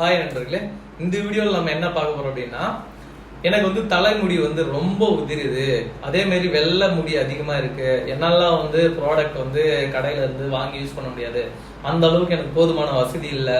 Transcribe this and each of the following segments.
Hi நண்பர்களே இந்த வீடியோவில் நம்ம என்ன பார்க்க போறோம் அப்படின்னா எனக்கு வந்து தலைமுடி வந்து ரொம்ப உதிருது. அதே மாதிரி வெள்ளை முடி அதிகமா இருக்கு. என்னெல்லாம் வந்து ப்ராடக்ட் வந்து கடையில இருந்து வாங்கி யூஸ் பண்ண முடியாது. அந்த அளவுக்கு எனக்கு போதுமான வசதி இல்லை.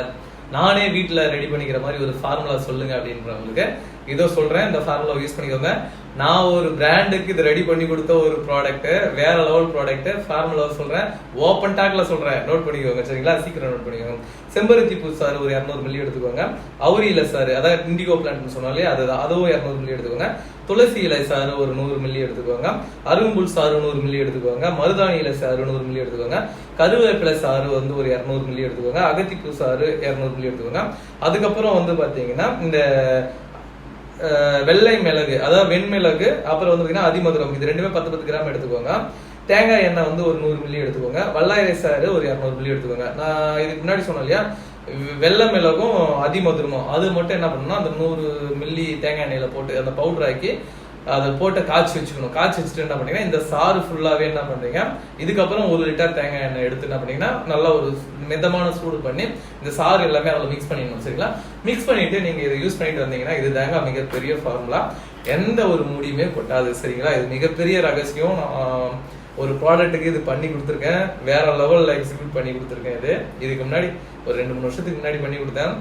நானே வீட்டில் ரெடி பண்ணிக்கிற மாதிரி ஒரு ஃபார்முலா சொல்லுங்க அப்படின்றவங்களுக்கு இதோ சொல்றேன். இந்த ஃபார்முலா யூஸ் பண்ணிக்கோங்க. நான் ஒரு பிராண்டுக்கு இது ரெடி பண்ணி கொடுத்த ஒரு ப்ராடக்ட்டு வேற லெவல் ப்ராடக்ட்டு ஃபார்முலா சொல்றேன். ஓப்பன் டாக்ல சொல்றேன். நோட் பண்ணிக்கோங்க சரிங்களா? சீக்கிரம் நோட் பண்ணிக்கோங்க. செம்பருத்தி பூ சார் ஒரு இரநூறு மில்லி எடுத்துக்கோங்க. அவுரி சார் அதாவது இண்டிகோ பிளான்ட்னு சொன்னாலே அது அதுவும் இரநூறு மில்லி எடுத்துக்கோங்க. துளசி இலை சாறு ஒரு நூறு மில்லி எடுத்துக்கோங்க. அரும்புல் சாறு நூறு மில்லி எடுத்துக்கோங்க. மருதாணி இலை சாறு நூறு மில்லி எடுத்துக்கோங்க. கருவேப்பிலை சாறு வந்து ஒரு இரநூறு மில்லி எடுத்துக்கோங்க. அகத்திப்பூ சாறு இரநூறு மில்லி எடுத்துக்கோங்க. அதுக்கப்புறம் வந்து பார்த்தீங்கன்னா இந்த வெள்ளை மிளகு அதாவது வெண்மிளகு அப்புறம் வந்து பார்த்தீங்கன்னா அதிமதுரம். இது ரெண்டுமே பத்து பத்து கிராம் எடுத்துக்கோங்க. தேங்காய் எண்ணெய் வந்து ஒரு நூறு மில்லி எடுத்துக்கோங்க. வல்லாயிரை சாறு ஒரு இரநூறு மில்லி எடுத்துக்கோங்க. நான் இதுக்கு முன்னாடி சொன்னேன் இல்லையா? வெள்ளை மிளகும் அதிமதுரமும். அது மட்டும் என்ன பண்ணணும்னா அந்த நூறு மில்லி தேங்காய் எண்ணெயில போட்டு அந்த பவுடர் ஆக்கி அதை போட்டு காய்ச்சி வச்சுக்கணும். காய்ச்சி வச்சுட்டு என்ன பண்ணீங்கன்னா இந்த சாறு ஃபுல்லாவே என்ன பண்றீங்க இதுக்கப்புறம் ஒரு லிட்டர் தேங்காய் எண்ணெய் எடுத்து என்ன பண்ணீங்கன்னா நல்லா ஒரு மிதமான சூடு பண்ணி இந்த சாறு எல்லாமே அதில் மிக்ஸ் பண்ணிடணும் சரிங்களா? மிக்ஸ் பண்ணிட்டு நீங்க இதை யூஸ் பண்ணிட்டு வந்தீங்கன்னா இது தாங்க மிகப்பெரிய ஃபார்முலா எந்த ஒரு முடியுமே கொட்டாது சரிங்களா? இது மிகப்பெரிய ரகசியம். நான் ஒரு ப்ராடக்ட்டுக்கு இது பண்ணி கொடுத்துருக்கேன். வேற லெவல்ல எக்ஸிக்யூட் பண்ணி கொடுத்துருக்கேன் இது. இதுக்கு முன்னாடி ஒரு ரெண்டு மூணு வருஷத்துக்கு முன்னாடி பண்ணி கொடுத்தேன்.